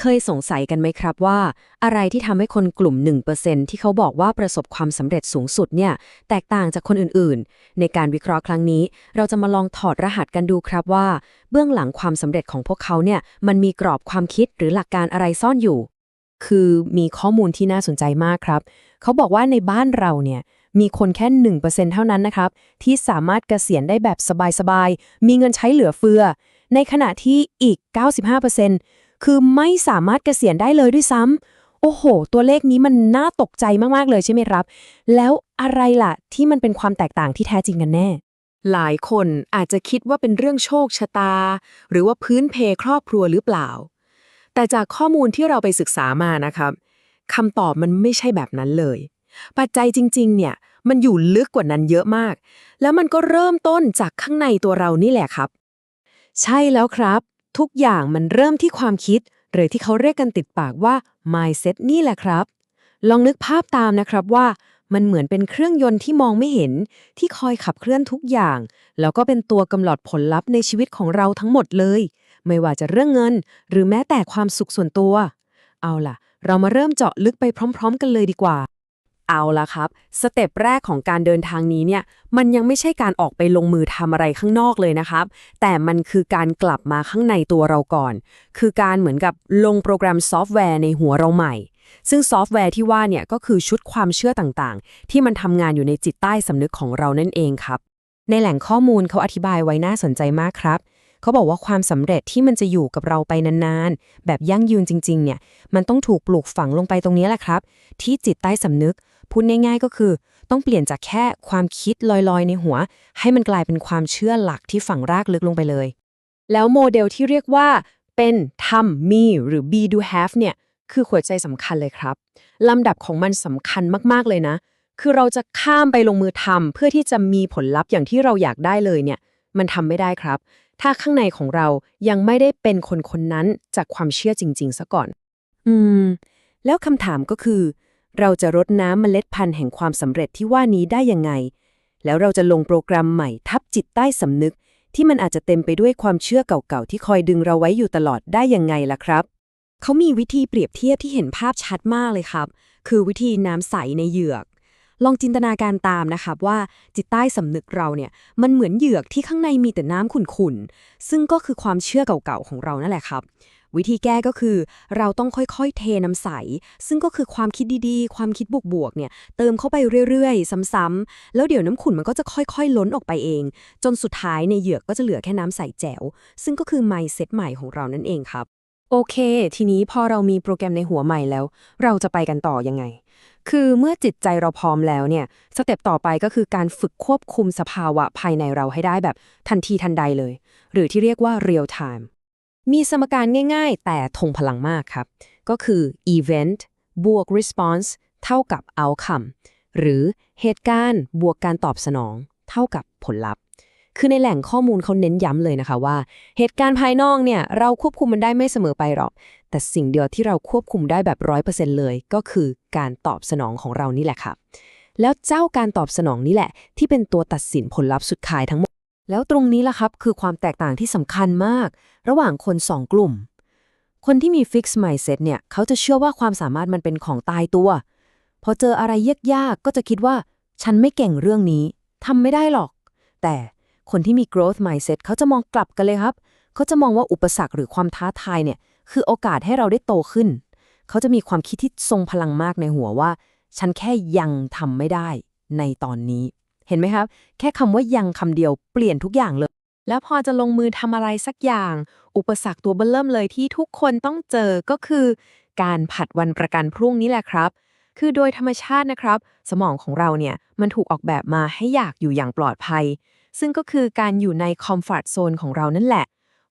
เคยสงสัยกันไหมครับว่า อะไรที่ทำให้คนกลุ่ม 1%ที่เขาบอกว่าประสบความสำเร็จสูงสุดเนี่ย แตกต่างจากคนอื่นๆ ในการวิเคราะห์ครั้งนี้ เราจะมาลองถอดรหัสกันดูครับว่า เบื้องหลังความสำเร็จของพวกเขาเนี่ยมันมีกรอบความคิดหรือหลักการอะไรซ่อนอยู่ คือมีข้อมูลที่น่าสนใจมากครับ เขาบอกว่าในบ้านเราเนี่ยมีคนแค่ 1%เท่านั้นนะครับ ที่สามารถเกษียณได้แบบสบายๆ มีเงินใช้เหลือเฟือ ในขณะที่อีก 95% คือไม่สามารถเกษียณได้เลยด้วยซ้ำโอ้โห ตัวเลขนี้มันน่าตกใจมากๆเลยใช่ไหมครับ แล้วอะไรล่ะที่มันเป็นความแตกต่างที่แท้จริงกันแน่ หลายคนอาจจะคิดว่าเป็นเรื่องโชคชะตา หรือว่าพื้นเพครอบครัวหรือเปล่า แต่จากข้อมูลที่เราไปศึกษามานะครับคำตอบมันไม่ใช่แบบนั้นเลย ปัจจัยจริง ๆ เนี่ยมันอยู่ลึกกว่านั้นเยอะมาก แล้วมันก็เริ่มต้นจากข้างในตัวเรานี่แหละครับ ใช่แล้วครับ ทุกอย่างมันเริ่มที่ความคิด หรือที่เขาเรียกกันติดปากว่า mindset นี่แหละครับ ลองนึกภาพตามนะครับว่า มันเหมือนเป็นเครื่องยนต์ที่มองไม่เห็น ที่คอยขับเคลื่อนทุกอย่าง แล้วก็เป็นตัวกำหนดผลลัพธ์ในชีวิตของเราทั้งหมดเลย ไม่ว่าจะเรื่องเงิน หรือแม้แต่ความสุขส่วนตัว เอาล่ะ เรามาเริ่มเจาะลึกไปพร้อม ๆ กันเลยดีกว่า เอาละครับ สเต็ปแรกของการเดินทางนี้เนี่ย มันยังไม่ใช่การออกไปลงมือทำอะไรข้างนอกเลยนะครับ แต่มันคือการกลับมาข้างในตัวเราก่อน คือการเหมือนกับลงโปรแกรมซอฟต์แวร์ในหัวเราใหม่ ซึ่งซอฟต์แวร์ที่ว่าเนี่ยก็คือชุดความเชื่อต่างๆ ที่มันทำงานอยู่ในจิตใต้สำนึกของเรานั่นเองครับ ในแหล่งข้อมูลเขาอธิบายไว้น่าสนใจมากครับ เขาบอกว่าความสำเร็จที่มันจะอยู่กับเราไปนานๆ แบบยั่งยืนจริง ๆ เนี่ย มันต้องถูกปลูกฝังลงไปตรงนี้แหละครับ ที่จิตใต้สำนึก พูดง่ายๆก็คือ ต้องเปลี่ยนจากแค่ความคิดลอยๆ ในหัว ให้มันกลายเป็นความเชื่อหลักที่ฝังรากลึกลงไปเลย แล้วโมเดลที่เรียกว่าเป็นทำมีหรือ be do have เนี่ยคือหัวใจสำคัญเลยครับลำดับของมันสำคัญมากๆเลยนะ คือเราจะข้ามไปลงมือทำเพื่อที่จะมีผลลัพธ์อย่างที่เราอยากได้เลยเนี่ย มันทำไม่ได้ครับ ถ้าข้างในของเรายังไม่ได้เป็นคนคนนั้นจากความเชื่อจริง ๆ ซะก่อน อืม แล้วคำถามก็คือ เราจะรดน้ำเมล็ดพันธุ์แห่งความสำเร็จที่ว่านี้ได้ยังไง แล้วเราจะลงโปรแกรมใหม่ทับจิตใต้สำนึก ที่มันอาจจะเต็มไปด้วยความเชื่อเก่าๆที่คอยดึงเราไว้อยู่ตลอดได้ยังไงล่ะครับเขามีวิธีเปรียบเทียบที่เห็นภาพชัดมากเลยครับ คือวิธีน้ำใสในเหยือก ลองจินตนาการตามนะครับว่าจิตใต้สำนึกเราเนี่ยมันเหมือนเหยือกที่ข้างในมีแต่น้ำขุ่นๆ ซึ่งก็คือความเชื่อเก่าๆของเรานั่นแหละครับ วิธีแก้ก็คือ เราต้องค่อยๆเทน้ำใส ซึ่งก็คือความคิดดีๆ ความคิดบวกๆเนี่ยเติมเข้าไปเรื่อยๆ ซ้ำๆ แล้วเดี๋ยวน้ำขุ่นมันก็จะค่อยๆ ล้นออกไปเอง จนสุดท้ายในเหยือกก็จะเหลือแค่น้ำใสแจ๋ว ซึ่งก็คือ mindset ใหม่ของเรานั่นเองครับโอเค ทีนี้พอเรามีโปรแกรมในหัวใหม่แล้ว เราจะไปกันต่อยังไง คือเมื่อจิตใจเราพร้อมแล้วเนี่ย สเต็ปต่อไปก็คือการฝึกควบคุมสภาวะภายในเราให้ได้แบบทันทีทันใดเลย หรือที่เรียกว่า real time มีสมการง่ายๆ แต่ทงพลังมากครับ ก็คือ event บวก response เท่ากับ outcome หรือเหตุการณ์บวกการตอบสนอง เท่ากับผลลัพธ์ คือในแหล่งข้อมูลเขาเน้นย้ำเลยนะคะว่า เหตุการณ์ภายนอกเนี่ยเราควบคุมมันได้ไม่เสมอไปหรอก แต่สิ่งเดียวที่เราควบคุมได้แบบร้อยเปอร์เซ็นต์เลย ก็คือการตอบสนองของเรานี่แหละครับ แล้วเจ้าการตอบสนองนี่แหละ ที่เป็นตัวตัดสินผลลัพธ์สุดท้ายทั้งหมด แล้วตรงนี้ล่ะครับคือความแตกต่างที่สำคัญมาก ระหว่างคนสองกลุ่ม คนที่มี fixed mindset เนี่ย เขาจะเชื่อว่าความสามารถมันเป็นของตายตัว พอเจออะไรยากๆก็จะคิดว่า ฉันไม่เก่งเรื่องนี้ทำไม่ได้หรอก แต่คนที่มี growth mindset เขาจะมองกลับกันเลยครับ เขาจะมองว่าอุปสรรคหรือความท้าทายเนี่ย คือโอกาสให้เราได้โตขึ้น เขาจะมีความคิดที่ทรงพลังมากในหัวว่า ฉันแค่ยังทำไม่ได้ในตอนนี้ เห็นไหมครับ แค่คำว่ายังคำเดียวเปลี่ยนทุกอย่างเลย แล้วพอจะลงมือทำอะไรสักอย่าง อุปสรรคตัวเบื้อเริ่มเลยที่ทุกคนต้องเจอก็คือ การผัดวันประกันพรุ่งนี้แหละครับคือโดยธรรมชาตินะครับ สมองของเราเนี่ย มันถูกออกแบบมาให้อยากอยู่อย่างปลอดภัย ซึ่งก็คือการอยู่ในคอมฟอร์ทโซนของเรานั่นแหละ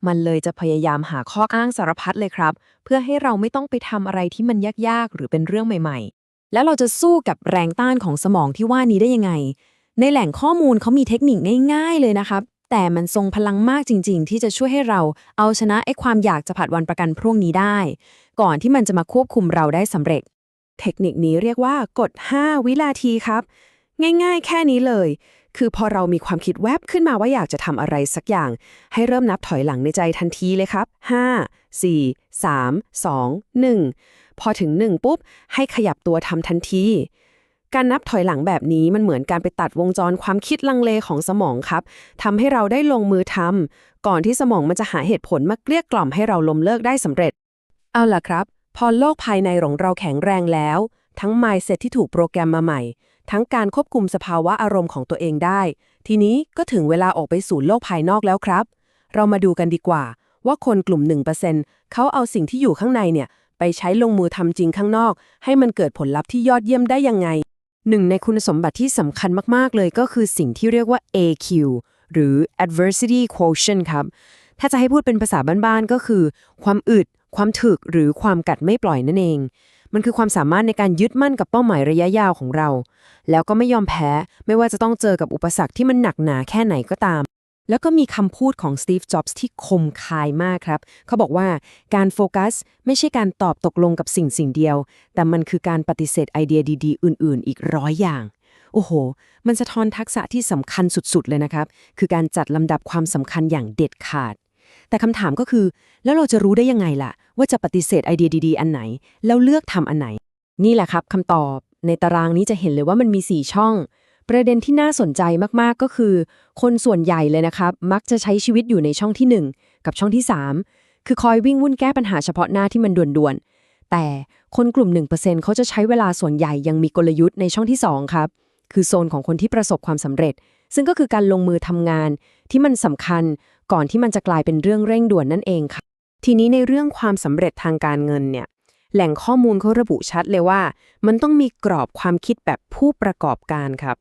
มันเลยจะพยายามหาข้ออ้างสารพัดเลยครับ เพื่อให้เราไม่ต้องไปทำอะไรที่มันยากๆ หรือเป็นเรื่องใหม่ๆ แล้วเราจะสู้กับแรงต้านของสมองที่ว่านี้ได้ยังไง ในแหล่งข้อมูลเขามีเทคนิคง่าย ๆ เลยนะครับ แต่มันทรงพลังมากจริง ๆ ที่จะช่วยให้เราเอาชนะไอ้ความอยากจะผัดวันประกันพรุ่งนี้ได้ ก่อนที่มันจะมาควบคุมเราได้สำเร็จ เทคนิคนี้เรียกว่ากฎ 5 วินาทีครับ ง่าย ๆ แค่นี้เลย คือพอเรามีความคิดแวบขึ้นมาว่าอยากจะทำอะไรสักอย่าง ให้เริ่มนับถอยหลังในใจทันทีเลยครับ 5 4 3 2 1 พอถึง 1 ปุ๊บ ให้ขยับตัวทำทันที การนับถอยหลังแบบนี้มันเหมือนการไปตัดวงจรความคิดลังเลของสมองครับทำให้เราได้ลงมือทำก่อนที่สมองมันจะหาเหตุผลมาเกลี้ยกล่อมให้เราล้มเลิกได้สำเร็จ เอาล่ะครับ พอโลกภายในของเราแข็งแรงแล้ว ทั้ง mindset ที่ถูกโปรแกรมมาใหม่ ทั้งการควบคุมสภาวะอารมณ์ของตัวเองได้ ทีนี้ก็ถึงเวลาออกไปสู่โลกภายนอกแล้วครับ เรามาดูกันดีกว่า ว่าคนกลุ่ม 1%เขาเอาสิ่งที่อยู่ข้างในเนี่ย ไปใช้ลงมือทำจริงข้างนอก ให้มันเกิดผลลัพธ์ที่ยอดเยี่ยมได้ยังไง หนึ่งในคุณสมบัติที่สำคัญมากๆเลยก็คือสิ่งที่เรียกว่า AQ หรือ adversity quotient ครับ ถ้าจะให้พูดเป็นภาษาบ้านๆก็คือ ความอึด ความถึกหรือความกัดไม่ปล่อยนั่นเอง มันคือความสามารถในการยึดมั่นกับเป้าหมายระยะยาวของเรา แล้วก็ไม่ยอมแพ้ ไม่ว่าจะต้องเจอกับอุปสรรคที่มันหนักหนาแค่ไหนก็ตาม แล้วก็มีคำพูดของสตีฟ จ็อบส์ที่คมคายมากครับ เขาบอกว่าการโฟกัสไม่ใช่การตอบตกลงกับสิ่งสิ่งเดียว แต่มันคือการปฏิเสธไอเดียดีๆ อื่น ๆ อีกร้อยอย่างโอ้โห มันสะท้อนทักษะที่สำคัญสุดๆ เลยนะครับ คือการจัดลำดับความสำคัญอย่างเด็ดขาด แต่คำถามก็คือ แล้วเราจะรู้ได้ยังไงล่ะ ว่าจะปฏิเสธไอเดียดีๆ อันไหน แล้วเลือกทำอันไหน นี่แหละครับคำตอบ ในตารางนี้จะเห็นเลยว่ามันมี 4 ช่อง ประเด็นที่น่าสนใจมากๆก็คือ คนส่วนใหญ่เลยนะครับ มักจะใช้ชีวิตอยู่ในช่องที่ 1 กับช่องที่ 3 คือคอยวิ่งวุ่นแก้ปัญหาเฉพาะหน้าที่มันด่วนๆ แต่คนกลุ่ม 1%เขาจะใช้เวลาส่วนใหญ่ยังมีกลยุทธ์ในช่องที่ 2 ครับ คือโซนของคนที่ประสบความสำเร็จ ซึ่งก็คือการลงมือทำงานที่มันสำคัญ ก่อนที่มันจะกลายเป็นเรื่องเร่งด่วนนั่นเองค่ะ ทีนี้ในเรื่องความสำเร็จทางการเงินเนี่ยแหล่งข้อมูลเขาระบุชัดเลยว่า มันต้องมีกรอบความคิดแบบผู้ประกอบการครับ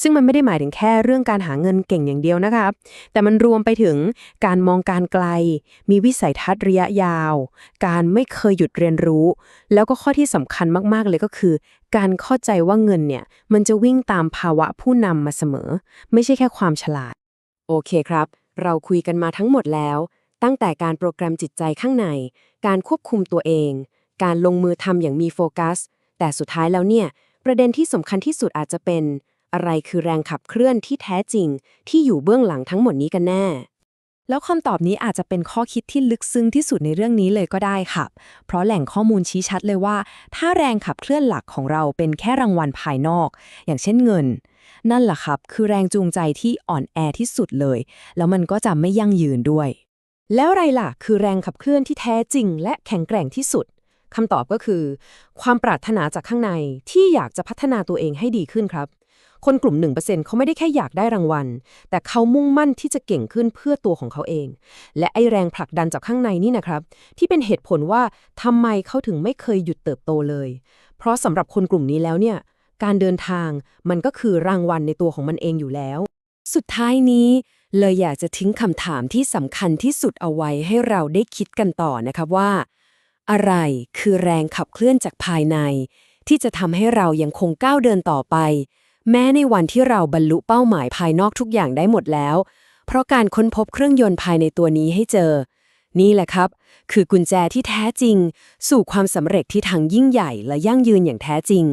ซึ่งมันไม่ได้หมายถึงแค่เรื่องการหาเงินเก่งอย่างเดียวนะครับ แต่มันรวมไปถึงการมองการไกล มีวิสัยทัศน์ระยะยาว การไม่เคยหยุดเรียนรู้ แล้วก็ข้อที่สำคัญมากๆเลยก็คือ การเข้าใจว่าเงินเนี่ย มันจะวิ่งตามภาวะผู้นำมาเสมอ ไม่ใช่แค่ความฉลาด โอเคครับ เราคุยกันมาทั้งหมดแล้ว ตั้งแต่การโปรแกรมจิตใจข้างใน การควบคุมตัวเอง การลงมือทำอย่างมีโฟกัส แต่สุดท้ายแล้วเนี่ย ประเด็นที่สำคัญที่สุดอาจจะเป็น อะไรคือแรงขับเคลื่อนที่แท้จริง ที่อยู่เบื้องหลังทั้งหมดนี้กันแน่แล้วคำตอบนี้อาจจะเป็นข้อคิดที่ลึกซึ้งที่สุดในเรื่องนี้เลยก็ได้ค่ะ เพราะแหล่งข้อมูลชี้ชัดเลยว่า ถ้าแรงขับเคลื่อนหลักของเราเป็นแค่รางวัลภายนอก อย่างเช่นเงิน นั่นแหละครับ คือแรงจูงใจที่อ่อนแอที่สุดเลย แล้วมันก็จะไม่ยั่งยืนด้วย แล้วอะไรล่ะ คือแรงขับเคลื่อนที่แท้จริง และแข็งแกร่งที่สุดคำตอบก็คือ ความปรารถนาจากข้างในที่อยากจะพัฒนาตัวเองให้ดีขึ้นครับ คนกลุ่ม 1%เขาไม่ได้แค่อยากได้รางวัล แต่เขามุ่งมั่นที่จะเก่งขึ้นเพื่อตัวของเขาเอง และไอแรงผลักดันจากข้างในนี่นะครับ ที่เป็นเหตุผลว่าทำไมเขาถึงไม่เคยหยุดเติบโตเลย เพราะสำหรับคนกลุ่มนี้แล้วเนี่ย การเดินทางมันก็คือรางวัลในตัวของมันเองอยู่แล้ว สุดท้ายนี้ เลยอยากจะทิ้งคำถามที่สำคัญที่สุดเอาไว้ให้เราได้คิดกันต่อนะครับว่า อะไรคือแรงขับเคลื่อนจากภายใน ที่จะทำให้เรายังคงก้าวเดินต่อไป แม้ในวันที่เราบรรลุเป้าหมายภายนอกทุกอย่างได้หมดแล้ว เพราะการค้นพบเครื่องยนต์ภายในตัวนี้ให้เจอ นี่แหละครับ คือกุญแจที่แท้จริง สู่ความสำเร็จที่ทั้งยิ่งใหญ่และยั่งยืนอย่างแท้จริง